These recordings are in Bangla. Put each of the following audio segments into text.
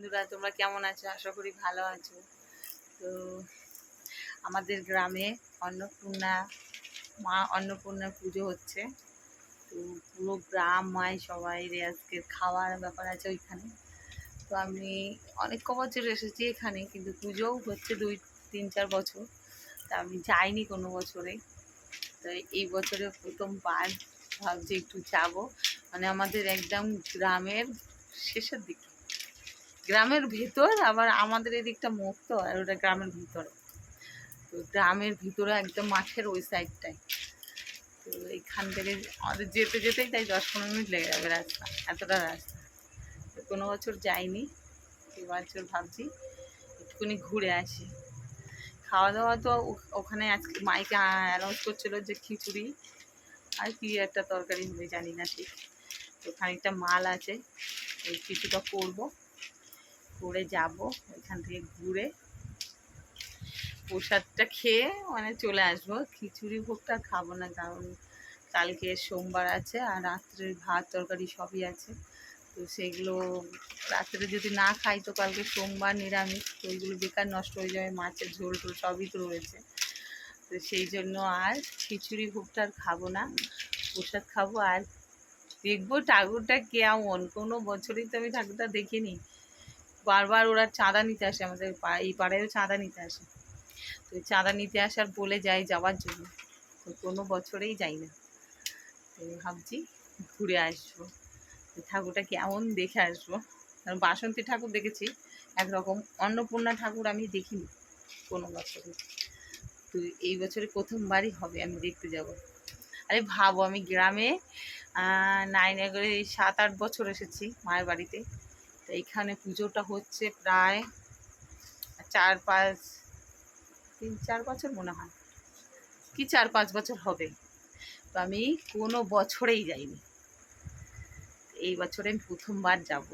বন্ধুরা, তোমরা কেমন আছো? আশা করি ভালো আছো। তো আমাদের গ্রামে অন্নপূর্ণা, মা অন্নপূর্ণার পুজো হচ্ছে। তো পুরো গ্রাম মায় সবাই আজকে খাওয়ার ব্যাপার আছে ওইখানে। তো আমি অনেক ক বছর এসেছি এখানে, কিন্তু পুজোও হচ্ছে দুই, তিন, চার বছর। তা আমি যাইনি কোনো বছরে। তো এই বছরে প্রথমবার ভাবছি একটু যাব। মানে আমাদের একদম গ্রামের শেষের দিকে। গ্রামের ভিতর, আবার আমাদের এদিকটা মুক্ত আর ওটা গ্রামের ভিতরে। তো গ্রামের ভিতরে একদম মাঠের ওই সাইডটাই তো এইখান থেকে আমাদের যেতে যেতেই তাই দশ পনেরো মিনিট লেগে যাবে রাস্তা, এতটা রাস্তা। তো কোনো বছর যাইনি, এবছর ভাবছি একটুখানি ঘুরে আসি। খাওয়া দাওয়া তো ওখানে আজকে মাইকে অ্যানাউন্স করছিল যে খিচুড়ি আর কি একটা তরকারি হবে, জানি না ঠিক। তো খানিকটা মাল আছে, এই কিছুটা করব। করে যাব ওইখান থেকে ঘুরে। প্রসাদটা খেয়ে মানে চলে আসব। খিচুড়ি ভোগটা খাব না, কারণ কালকে সোমবার আছে আর রাত্রের ভাত, তরকারি সবই আছে। তো সেগুলো রাত্রে যদি না খাই তো কালকে সোমবার নিরামিষ। তো ওইগুলো বেকার নষ্ট হয়ে যাবে, মাছের ঝোল টোল সবই তো রয়েছে। তো সেই জন্য আর খিচুড়ি ভোগটা আর খাব না, প্রসাদ খাব। আর দেখব ঠাকুরটা কেমন, কোনো বছরই তো আমি ঠাকুরটা দেখিনি। বারবার ওরা চাঁদা নিতে আসে আমাদের এই পাড়ায়ও চাঁদা নিতে আসে। তো চাঁদা নিতে আসার বলে যাই যাওয়ার জন্য। তো কোনো বছরেই যাই না। তো ভাবছি ঘুরে আসব। ঠাকুরটা কেমন দেখে আসব। কারণ বাসন্তী ঠাকুর দেখেছি, একরকম। অন্নপূর্ণা ঠাকুর আমি দেখিনি কোনো বছরে। তো এই বছরে প্রথমবারই হবে, আমি দেখতে যাব। আরে ভাবো, আমি গ্রামে নাইনে করে এই সাত আট বছর এসেছি মায়ের বাড়িতে। এইখানে পুজোটা হচ্ছে প্রায় চার পাঁচ, তিন, চার বছর মনে হয়। কি চার পাঁচ বছর হবে? তো আমি কোনো বছরেই যাইনি। এই বছরে আমি প্রথমবার যাব।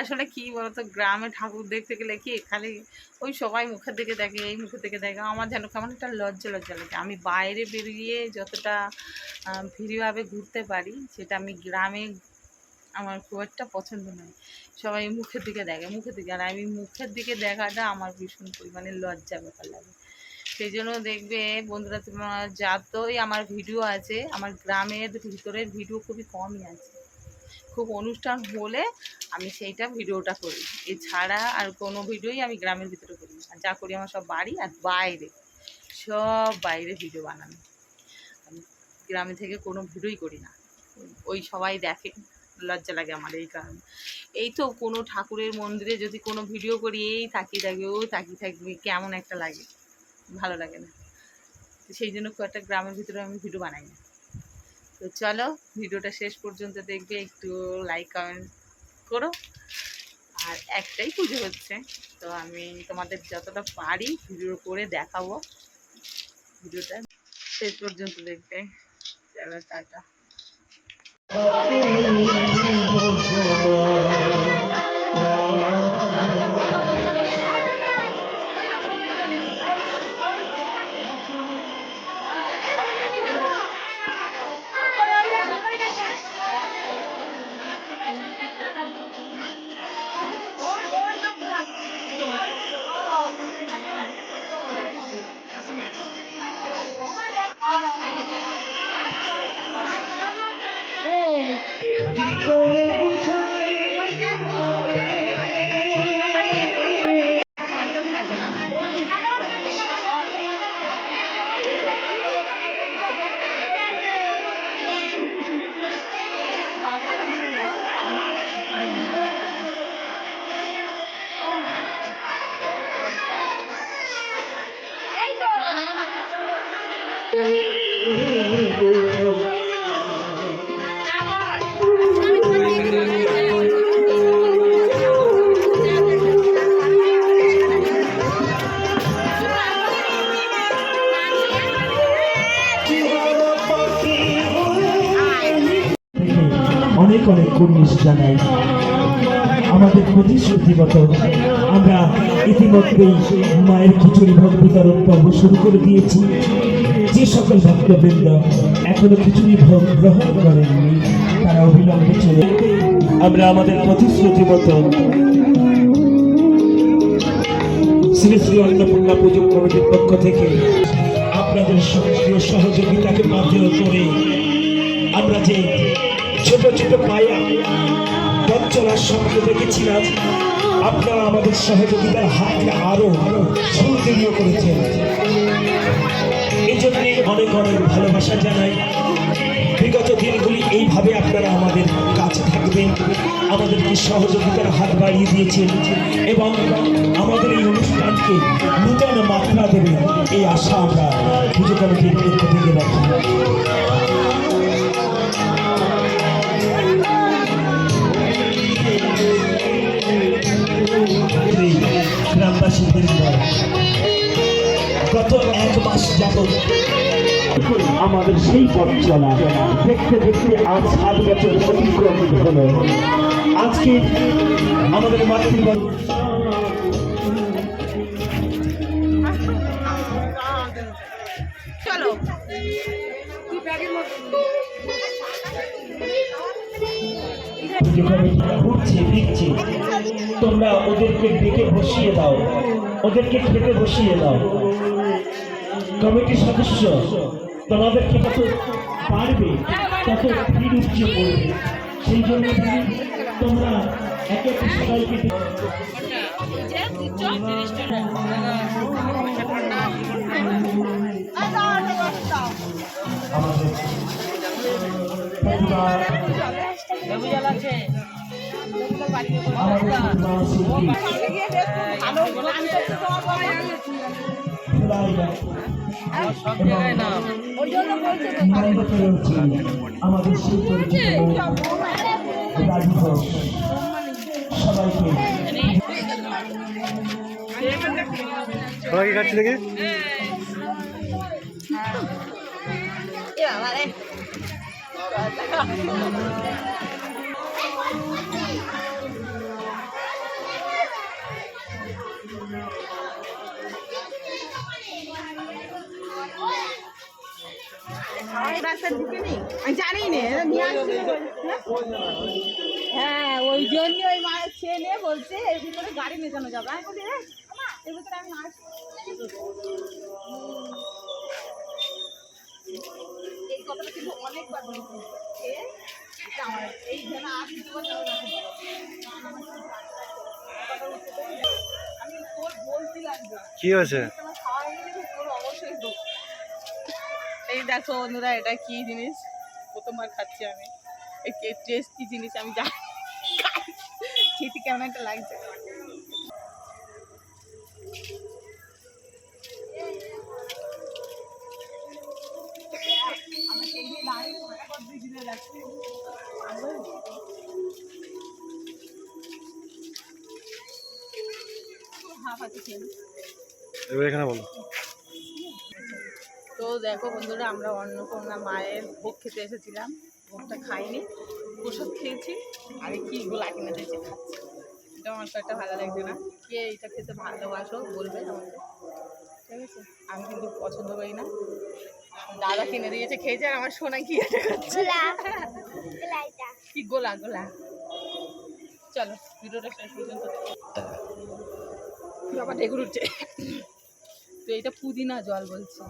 আসলে কি বলতো, গ্রামে ঠাকুর দেখতে গেলে কি খালি ওই সবাই মুখের দিকে দেখে, এই মুখের দিকে দেখে, আমার যেন কেমন একটা লজ্জা লজ্জা লাগে। আমি বাইরে বেরিয়ে যতটা ফ্রিভাবে ঘুরতে পারি, সেটা আমি গ্রামে আমার খুব একটা পছন্দ নয়। সবাই মুখের দিকে দেখে, মুখের দিকে। আর আমি মুখের দিকে দেখাটা আমার ভীষণ পরিমাণে লজ্জা ব্যাপার লাগে। সেই জন্য দেখবে বন্ধুরা, তোমার যতই আমার ভিডিও আছে, আমার গ্রামের ভিতরের ভিডিও খুবই কমই আছে। খুব অনুষ্ঠান হলে আমি সেইটা ভিডিওটা করি। এছাড়া আর কোনো ভিডিওই আমি গ্রামের ভিতরে করি আর যা করি আমার সব বাড়ি আর বাইরে। সব বাইরে ভিডিও বানানো। আমি গ্রামে থেকে কোনো ভিডিওই করি না। ওই সবাই দেখে। লজ্জা লাগে আমার এই কারণে। এই তো কোনো ঠাকুরের মন্দিরে যদি কোনো ভিডিও করি, এই তাকিয়ে থাকবে ও তাকিয়ে থাকবে, কেমন একটা লাগে। ভালো লাগে না। তো সেই জন্য খুব একটা গ্রামের ভিতরে আমি ভিডিও বানাই না। তো চলো, ভিডিওটা শেষ পর্যন্ত দেখবে, একটু লাইক কমেন্ট করো। আর একটাই পুজো হচ্ছে। তো আমি তোমাদের যতটা পারি ভিডিও করে দেখাবো। ভিডিওটা শেষ পর্যন্ত দেখবে। চলো, টাটা। থেকে অনেক অনেক কুর্নিশ জানাই। আমাদের প্রতিশ্রুতিগত, আমরা ইতিমধ্যেই মায়ের খিচুড়ি ভোগ বিতরণ পর্ব শুরু করে দিয়েছি। যে সকল ভক্তবৃন্দ এখনও খিচুড়ি ভোগ গ্রহণ করেননি, তারা অবিলম্বে চলে আমরা আমাদের প্রতিশ্রুতি মতো শ্রী শ্রী অন্নপূর্ণা পুজো কমিটির পক্ষ থেকে আপনাদের সক্রিয় সহযোগিতাকে মাধ্যম করে আমরা যে ছোট ছোট পায়া পথ চলার স্বপ্ন দেখেছিলাম আপনারা আমাদের সহযোগিতার হাতকে আরও সুদৃঢ় করেছেন। এই জন্য অনেক অনেক ভালোবাসা জানাই। বিগত দিনগুলি এইভাবে আপনারা আমাদের কাছে থাকবেন, আমাদেরকে সহযোগিতার হাত বাড়িয়ে দিয়েছেন এবং আমাদের এই অনুষ্ঠানকে নূতন মাত্রা দেবেন এই আশা আমরা পুজো কমিটির পক্ষ থেকে রাখি। গ্রামবাসী বৃন্দ গত এক মাস যাবত আমাদের সেই পথ চলা দেখতে দেখতে আজ সাত বছর অতিক্রমিত হলো। আজকে আমাদের মাতৃভাষা চলো। ঘুরছে ফিরছে তোমরা ওদেরকে ডেকে বসিয়ে দাও। ওদেরকে খেতে বসিয়ে দাও। কমিটির সদস্য তোমাদেরকে কত পারবে তত ভিড় উপচে পড়বে? সেই জন্য তোমরা একে একে সবাইকে আমাদের আমাদের সেই পরিচিত রাজু ঘোষ সবাইকে সবাই খাচ্ছি রাস্তা ঢুকে নেই আমি জানি না হ্যাঁ? ওই জন্য ওই মায়ের ছেলে নিয়ে বলছে এর ভিতরে গাড়ি মেজানো যাবে। আমি বলি "এ, এর ভিতরে আমি আসছি এই কথাটা কিন্তু অনেকবার বলেছি। এ, এটা আমার এই যেন আর কিছু কথা বলা যাবে না। আমি তোর বলতে লাগবে কি হয়েছে তোমার খাওয়া হয়ে গেলে তোর অবশ্যই দুঃখ এই দেখো বন্ধুরা, এটা কি জিনিস? প্রথমবার খাচ্ছি আমি। এই টেস্ট কি জিনিস, আমি জানি খেতে কেমন একটা লাগছে। আমার সেই যে তো দেখো বন্ধুরা আমরা অন্নপূর্ণা মায়ের ভোগ খেতে এসেছিলাম। ভোগটা খাইনি প্রসাদ খেয়েছি আর কি গোলা কিনে দিয়েছি খাচ্ছি। এটা আমার একটা ভালো লাগছে না। কে এটা খেতে ভালোবাসো বলবে আমাকে। ঠিক আছে? আমি কিন্তু পছন্দ করি না। দাদা কিনে দিয়েছে খেয়েছে আর আমার সোনা কি এটা খাচ্ছে? কি গোলা গোলা? চলো ভিডিওটা শেষ পর্যন্ত। বাবা ঢেকুর উঠছে। তো এটা পুদিনা জল বলছি।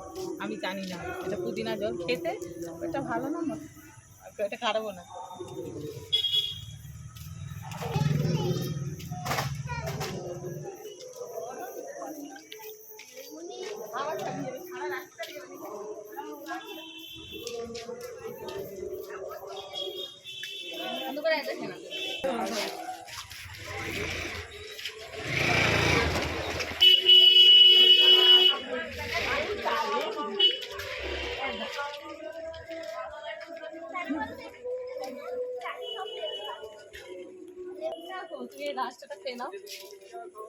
আমি জানি না এটা পুদিনা জল খেতে এটা ভালো না এটা খারাপও না। এই রাস্তাটা